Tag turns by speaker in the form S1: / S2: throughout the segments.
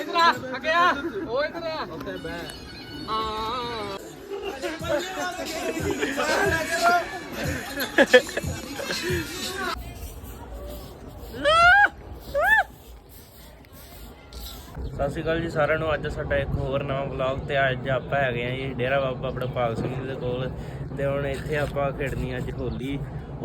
S1: ਇਧਰ ਆ ਅੱਗੇ ਆ ਉਹ ਇਧਰ ਆ ਉੱਥੇ ਬੈ
S2: ਸਤਿ ਸ਼੍ਰੀ ਅਕਾਲ ਜੀ ਸਾਰਿਆਂ ਨੂੰ। ਅੱਜ ਸਾਡਾ ਇੱਕ ਹੋਰ ਨਵਾਂ ਵਲੌਗ ਤੇ ਅੱਜ ਆਪਾਂ ਹੈਗੇ ਆ ਜੀ ਡੇਰਾ ਬਾਬਾ ਬੜਪਾਲ ਸਿੰਘ ਜੀ ਦੇ ਕੋਲ। ਤੇ ਹੁਣ ਇੱਥੇ ਆਪਾਂ ਖੇਡਣੀ ਅੱਜ ਹੋਲੀ।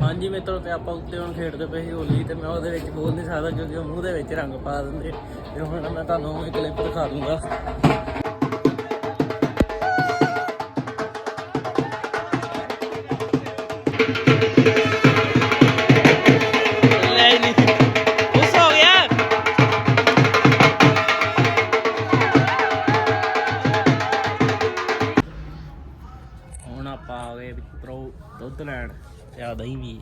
S2: ਹਾਂਜੀ ਮਿੱਤਰੋ, ਤੇ ਆਪਾਂ ਉੱਤੇ ਹੁਣ ਖੇਡਦੇ ਪਏ ਸੀ ਹੋਲੀ, ਤੇ ਮੈਂ ਉਹਦੇ ਵਿੱਚ ਬੋਲ ਨਹੀਂ ਸਕਦਾ ਕਿਉਂਕਿ ਉਹ ਮੂੰਹ ਦੇ ਵਿੱਚ ਰੰਗ ਪਾ ਦਿੰਦੇ। ਤੇ ਹੁਣ ਮੈਂ ਤੁਹਾਨੂੰ ਇੱਕ ਕਲਿੱਪ ਦਿਖਾ ਦੂੰਗਾ। ਲੈ ਆ ਦਹੀਂ ਵੀ।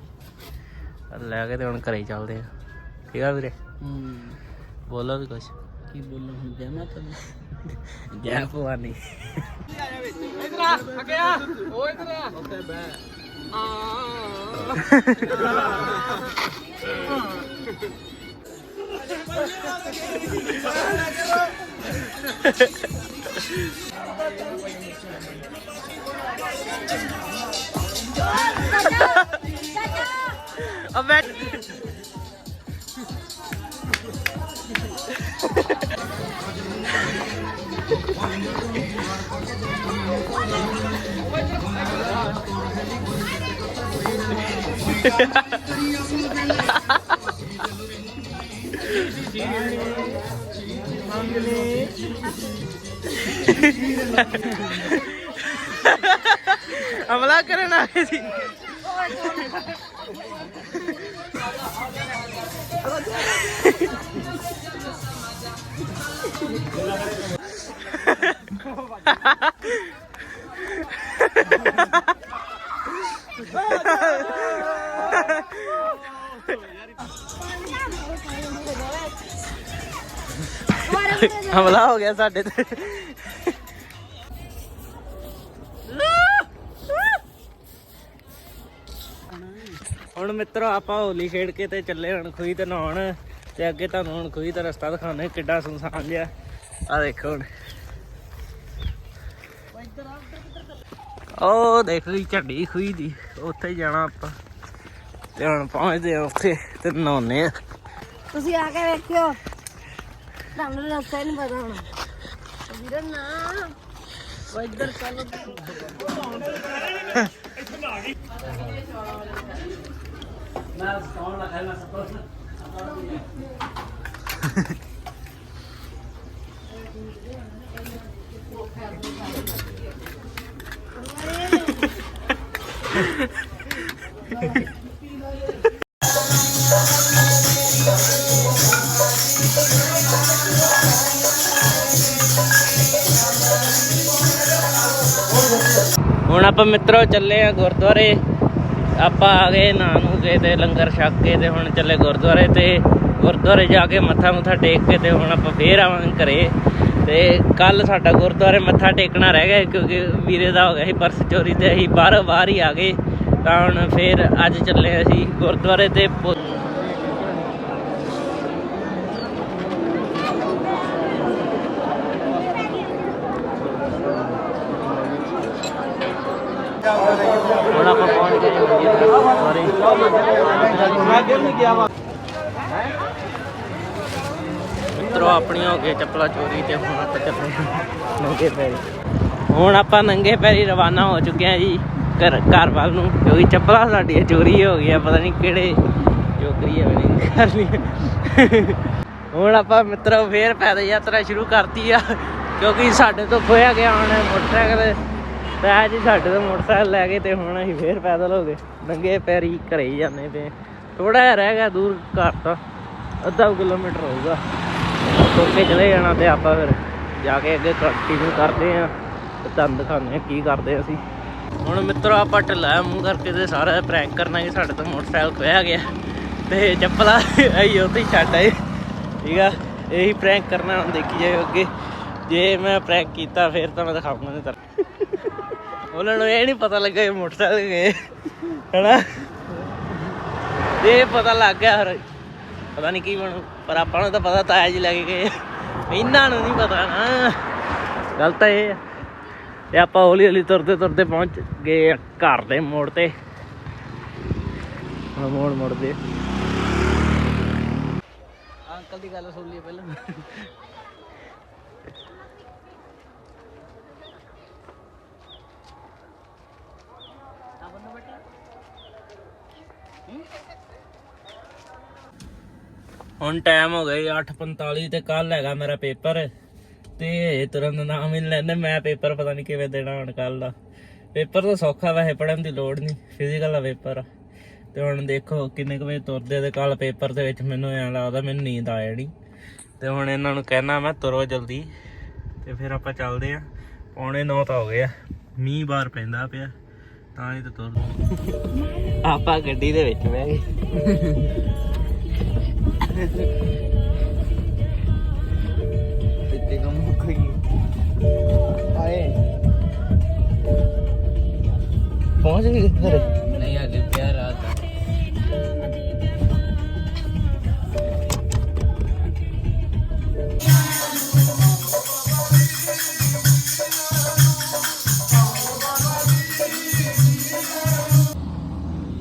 S2: ਲੈ ਕੇ ਤੇ ਹੁਣ ਘਰੇ ਚੱਲਦੇ ਆ। ਠੀਕ ਆ ਵੀਰੇ?
S1: ਹੂੰ।
S2: ਬੋਲੋ ਵੀ ਕੁਛ।
S1: ਕੀ ਬੋਲਾਂ ਹੁਣ ਜੈ ਮਾਤਾ ਦੀ?
S2: ਜੈ ਭਵਾਨੀ।
S1: ਇਧਰ ਆ ਅੱਗੇ ਆ ਉਹ ਇਧਰ ਆ ਉੱਥੇ ਬੈ ਆ
S2: I bet. Hahaha. ਹਮਲਾ ਕਰਨ ਆਏ ਸੀ। ਹਮਲਾ ਹੋ ਗਿਆ ਸਾਡੇ ਤੇ। ਹੁਣ ਮਿੱਤਰੋ, ਆਪਾਂ ਹੋਲੀ ਖੇਡ ਕੇ ਤੇ ਚੱਲੇ ਹੁਣ ਖੂਹੀ ਤੇ ਨਹਾਉਣ। ਤੇ ਅੱਗੇ ਤੁਹਾਨੂੰ ਹੁਣ ਖੂਹੀ ਦਾ ਰਸਤਾ ਦਿਖਾਉਂਦੇ ਕਿੱਡਾ ਸੁਨਸਾਨ ਜਿਹਾ। ਆ ਦੇਖੋ ਹੁਣ। ਉਹ ਦੇਖ ਲਈ ਝੱਡੀ ਖੂਹੀ ਦੀ, ਉੱਥੇ ਜਾਣਾ ਆਪਾਂ। ਤੇ ਹੁਣ ਪਹੁੰਚਦੇ ਆ ਉੱਥੇ ਤੇ ਨਹਾਉਣੇ ਆ
S3: ਤੁਸੀਂ ਆ ਕੇ ਵੇਖਿਓ। ਤੁਹਾਨੂੰ ਰਸਤਾ ਨਹੀਂ ਪਤਾ ਹੋਣਾ। ਵੀਰ ਨਾ, ਉਹ ਇੱਧਰ ਚੱਲੋ।
S2: ਹੁਣ ਆਪਾਂ ਮਿੱਤਰੋ ਚੱਲੇ ਆ ਗੁਰਦੁਆਰੇ। ਆਪਾਂ ਆ ਗਏ ਨਹਾ ਕੇ ਤੇ ਲੰਗਰ ਛਕ ਕੇ ਤੇ ਹੁਣ ਚੱਲੇ ਗੁਰਦੁਆਰੇ ਤੇ ਗੁਰਦੁਆਰੇ ਜਾ ਕੇ ਮੱਥਾ ਮੁੱਥਾ ਟੇਕ ਕੇ ਤੇ ਹੁਣ ਆਪਾਂ ਫੇਰ ਆਵਾਂਗੇ ਘਰੇ। ਤੇ ਕੱਲ ਸਾਡਾ ਗੁਰਦੁਆਰੇ ਮੱਥਾ ਟੇਕਣਾ ਰਹਿ ਗਿਆ ਕਿਉਂਕਿ ਵੀਰੇ ਦਾ ਹੋ ਗਿਆ ਸੀ ਪਰਸ ਚੋਰੀ ਤੇ ਅਸੀਂ ਬਾਹਰੋਂ ਬਾਹਰ ਹੀ ਆ ਗਏ। ਤਾਂ ਹੁਣ ਫੇਰ ਅੱਜ ਚੱਲੇ ਅਸੀਂ ਗੁਰਦੁਆਰੇ ਤੇ ਪੁ- ਹੁਣ ਆਪਾਂ ਪਹੁੰਚ ਗਏ ਜੀ ਗੁਰਦੁਆਰੇ ਮਿੱਤਰੋ, ਆਪਣੀਆਂ ਹੋ ਗਏ ਚੱਪਲਾਂ ਚੋਰੀ ਤੇ ਹੁਣ ਆਪਾਂ ਚੱਲੇ ਨੰਗੇ ਪੈਰੀ। ਹੁਣ ਆਪਾਂ ਨੰਗੇ ਪੈਰੀ ਰਵਾਨਾ ਹੋ ਚੁੱਕੇ ਹਾਂ ਜੀ, ਘਰ ਘਰ ਵੱਲ ਨੂੰ, ਕਿਉਂਕਿ ਚੱਪਲਾਂ ਸਾਡੀਆਂ ਚੋਰੀ ਹੋ ਗਈਆਂ, ਪਤਾ ਨਹੀਂ ਕਿਹੜੇ ਚੋਕਰੀ ਹੈ ਨਹੀਂ ਕਰਨੀ ਹੁਣ ਆਪਾਂ ਮਿੱਤਰੋ, ਫੇਰ ਪੈਦਲ ਯਾਤਰਾ ਸ਼ੁਰੂ ਕਰਤੀ ਆ, ਕਿਉਂਕਿ ਸਾਡੇ ਤੋਂ ਖੋਇਆ ਗਿਆ ਹੁਣ ਮੋਟਰਸਾਈਕਲ। ਤਾਂ ਜੀ ਸਾਡੇ ਤੋਂ ਮੋਟਰਸਾਈਕਲ ਲੈ ਕੇ ਤੇ ਹੁਣ ਅਸੀਂ ਫੇਰ ਪੈਦਲ ਹੋ ਗਏ। ਨੰਗੇ ਪੈਰੀ ਘਰੇ ਹੀ ਜਾਂਦੇ ਪਏ ਥੋੜਾ ਜਿਹਾ ਰਹਿ ਗਿਆ, ਦੂਰ ਘਰ ਤੋਂ। ਅੱਧਾ ਕਿਲੋਮੀਟਰ ਹੋਊਗਾ। ਤੁਰ ਕੇ ਚਲੇ ਜਾਣਾ ਤੇ ਆਪਾਂ ਫਿਰ ਜਾ ਕੇ ਅੱਗੇ ਕੰਟੀਨਿਊ ਕਰਦੇ ਆ ਤੇ ਤੁਹਾਨੂੰ ਦਿਖਾਉਂਦੇ ਆ, ਕੀ ਕਰਦੇ ਆ ਅਸੀਂ। ਹੁਣ ਮਿੱਤਰੋ, ਆਪਾਂ ਢਿੱਲਾ ਮੂੰਹ ਕਰਕੇ ਤੇ ਸਾਰਾ ਪ੍ਰੈਂਕ ਕਰਨਾ ਕਿ ਸਾਡੇ ਤੋਂ ਮੋਟਰਸਾਈਕਲ ਖੋਇਆ ਗਿਆ। ਤੇ ਚੱਪਲਾ ਆਈ ਉੱਥੇ ਹੀ ਛੱਡ ਆਏ। ਠੀਕ ਆ? ਇਹੀ ਪ੍ਰੈਂਕ ਕਰਨਾ, ਹੁਣ ਦੇਖੀ ਜਾਏ ਅੱਗੇ। ਜੇ ਮੈਂ ਪ੍ਰੈਂਕ ਕੀਤਾ, ਫਿਰ ਤਾਂ ਮੈਂ ਦਿਖਾਉਂਗਾ ਨਹੀਂ ਉਹਨਾਂ ਨੂੰ ਇਹ ਨਹੀਂ ਪਤਾ ਲੱਗਾ ਇਹ ਮੋਟਰਸਾਈਕਲ ਗਏ ਹੈਨਾ? ਇਹ ਪਤਾ ਲੱਗ ਗਿਆ ਫਿਰ ਪਤਾ ਨਹੀਂ ਕੀ ਬਣੂ ਪਰ ਆਪਾਂ ਨੂੰ ਤਾਂ ਪਤਾ ਤਾਇਆ ਜੀ ਲੈ ਗਏ ਇਹਨਾਂ ਨੂੰ ਨਹੀਂ ਪਤਾ ਨਾ। ਗੱਲ ਤਾਂ ਇਹ ਆ। ਤੇ ਆਪਾਂ ਹੌਲੀ ਹੌਲੀ ਤੁਰਦੇ ਤੁਰਦੇ ਪਹੁੰਚ ਗਏ ਘਰ ਦੇ ਮੋੜ ਤੇ। ਹੁਣ ਮੋੜ ਮੁੜਦੇ
S1: ਅੰਕਲ ਦੀ ਗੱਲ ਸੁਣ ਲਈ ਪਹਿਲਾਂ।
S2: ਹੁਣ ਟਾਈਮ ਹੋ ਗਿਆ 8:45 ਤੇ ਕੱਲ ਹੈਗਾ ਮੇਰਾ ਪੇਪਰ ਤੇ ਇਹ ਨਾਮ ਹੀ ਨਹੀਂ ਮੈਂ ਪੇਪਰ ਪਤਾ ਨਹੀਂ ਕਿਵੇਂ ਦੇਣਾ ਹੁਣ ਕੱਲ ਦਾ। ਪੇਪਰ ਤਾਂ ਸੌਖਾ ਵੈਸੇ ਪੜਨ ਦੀ ਲੋੜ ਨਹੀਂ ਫਿਜ਼ੀਕਲ ਦਾ ਪੇਪਰ। ਆ ਤੇ ਹੁਣ ਦੇਖੋ ਕਿੰਨੇ ਕੁ ਵਜੇ ਤੁਰਦੇ ਤੇ ਕੱਲ ਪੇਪਰ ਦੇ ਵਿੱਚ ਮੈਨੂੰ ਐਂ ਲੱਗਦਾ ਮੈਨੂੰ ਨੀਂਦ ਆ ਜਾਣੀ। ਤੇ ਹੁਣ ਇਹਨਾਂ ਨੂੰ ਕਹਿਣਾ ਮੈਂ ਤੁਰੋ ਜਲਦੀ, ਤੇ ਫਿਰ ਆਪਾਂ ਚੱਲਦੇ ਆ। ਪੌਣੇ 9 ਤਾਂ ਹੋ ਗਏ ਆ, ਮੀਂਹ ਬਾਹਰ ਪੈਂਦਾ ਪਿਆ। ਤਾਂ ਹੀ ਤਾਂ ਤੁਰ ਆਪਾਂ ਗੱਡੀ ਦੇ ਵਿੱਚ ਬਹਿ ਗਏ।
S1: ਇੱਥੇ ਕੰਮ ਮੁੱਕ ਗਈ ਆਏ।
S2: ਪਹੁੰਚ ਗਏ ਘਰੇ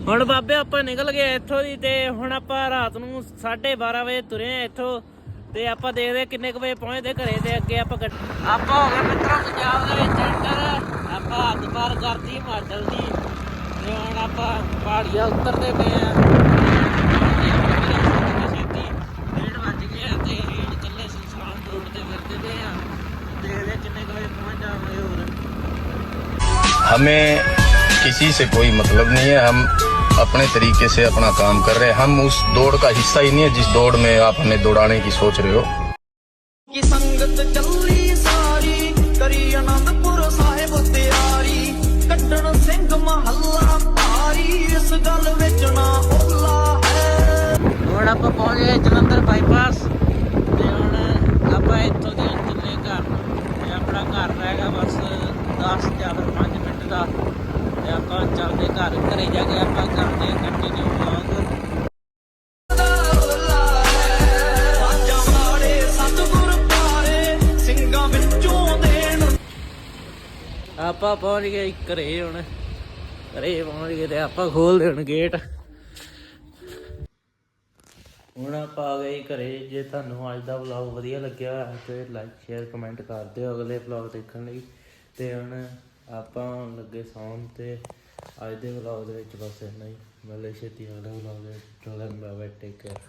S2: ਹੁਣ ਬਾਬੇ ਆਪਾਂ ਨਿਕਲ ਗਏ ਇੱਥੋਂ ਦੀ ਤੇ ਹੁਣ ਆਪਾਂ ਰਾਤ ਨੂੰ 12:30 ਵਜੇ ਤੁਰੇ ਆ ਇੱਥੋਂ ਤੇ ਆਪਾਂ ਦੇਖਦੇ ਆ ਕਿੰਨੇ ਕੁ ਵਜੇ ਪਹੁੰਚਦੇ ਘਰੇ ਤੇ ਅੱਗੇ ਆਪਾਂ ਗੱਡ- ਆਪਾਂ ਹੋ ਗਏ ਮਿੱਤਰੋ ਪੰਜਾਬ ਦੇ ਵਿੱਚ ਐਂਟਰ ਆਪਾਂ ਹੱਦ ਪਾਰ ਕਰਤੀ ਹਿਮਾਚਲ ਦੀ ਤੇ ਹੁਣ ਆਪਾਂ ਪਹਾੜੀਆਂ ਉਤਰਦੇ ਪਏ ਆ ਛੇਤੀ ਡੇਢ ਵੱਜ ਗਏ ਆ ਤੇ ਰੇਡ ਚੱਲੇ ਸੁਨਸਾਨ ਰੋਡ ਤੇ ਫਿਰਦੇ ਪਏ ਆ ਦੇਖਦੇ ਆ ਕਿੰਨੇ ਕੁ ਵਜੇ ਪਹੁੰਚ ਜਾਵਾਂਗੇ ਹੋਰ
S4: हमें किसी से कोई मतलब नहीं है हम अपने तरीके से अपना काम कर रहे हैं हम उस दौड़ का हिस्सा ही नहीं है जिस दौड़ में आप हमें दौड़ाने की सोच रहे हो
S5: ਕੀ ਸੰਗਤ ਚੱਲੀ ਸਾਰੀ ਕਰੀ ਆਨੰਦਪੁਰ ਸਾਹਿਬ ਤਿਆਰੀ ਕੱਢਣ ਸਿੰਘ ਮਹੱਲਾ ਭਾਰੀ ਇਸ ਗੱਲ ਵਿੱਚ ਨਾ ਓਲਾ ਹੈ
S2: ਹੁਣ ਆਪਾਂ ਪਹੁੰਚ ਗਏ ਜਲੰਧਰ ਬਾਈਪਾਸ ਤੇ ਹੁਣ ਆਪਾਂ ਇੱਥੋਂ ਦੀ ਚੱਲੇ ਘਰ ਨੂੰ ਤੇ ਆਪਣਾ ਘਰ ਰਹੇਗਾ ਬਸ 10 ਜਾਂ ਫਿਰ 5 ਮਿੰਟ ਦਾ ਤੇ ਆਪਾਂ ਚੱਲਦੇ ਘਰ, ਘਰੇ ਜਾ ਕੇ ਆਪਾਂ ਕਰਦੇ ਕੰਟੀਨਿਊ ਵਲੌਗ ਆਪਾਂ ਪਹੁੰਚ ਗਏ ਘਰੇ ਹੁਣ। ਘਰੇ ਪਹੁੰਚ ਗਏ ਤੇ ਆਪਾਂ ਖੋਲਦੇ ਹੁਣ ਗੇਟ ਹੁਣ ਆਪਾਂ ਆ ਗਏ ਘਰੇ। ਜੇ ਤੁਹਾਨੂੰ ਅੱਜ ਦਾ ਵਲੌਗ ਵਧੀਆ ਲੱਗਿਆ ਹੋਇਆ ਤੇ ਲਾਈਕ ਸ਼ੇਅਰ ਕਮੈਂਟ ਕਰ ਦਿਓ ਅਗਲੇ ਵਲੌਗ ਦੇਖਣ ਲਈ। ਤੇ ਹੁਣ ਆਪਾਂ ਲੱਗੇ ਸੌਣ ਤੇ। ਅੱਜ ਦੇ ਵਲੌਗ ਦੇ ਵਿੱਚ ਬਸ ਇੰਨਾ ਹੀ। ਮਿਲਦੇ ਛੇਤੀ ਅਗਲੇ ਵਲੌਗ ਦੇ ਟੋਲਨ ਟੇਕ ਕੇਅਰ।